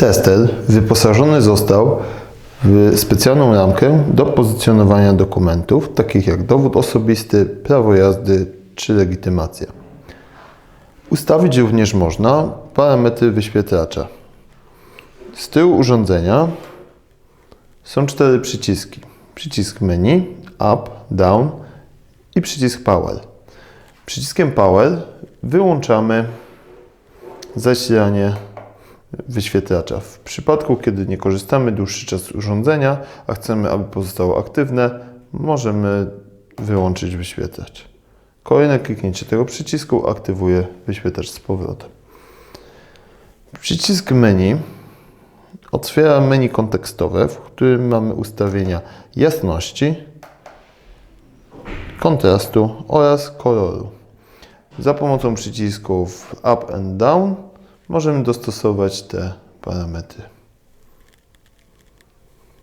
Tester wyposażony został w specjalną ramkę do pozycjonowania dokumentów, takich jak dowód osobisty, prawo jazdy czy legitymacja. Ustawić również można parametry wyświetlacza. Z tyłu urządzenia są cztery przyciski. Przycisk menu, up, down i przycisk power. Przyciskiem power wyłączamy zasilanie wyświetlacza. W przypadku, kiedy nie korzystamy dłuższy czas z urządzenia, a chcemy, aby pozostało aktywne, możemy wyłączyć wyświetlacz. Kolejne kliknięcie tego przycisku aktywuje wyświetlacz z powrotem. Przycisk menu otwiera menu kontekstowe, w którym mamy ustawienia jasności, kontrastu oraz koloru. Za pomocą przycisków up and down możemy dostosować te parametry.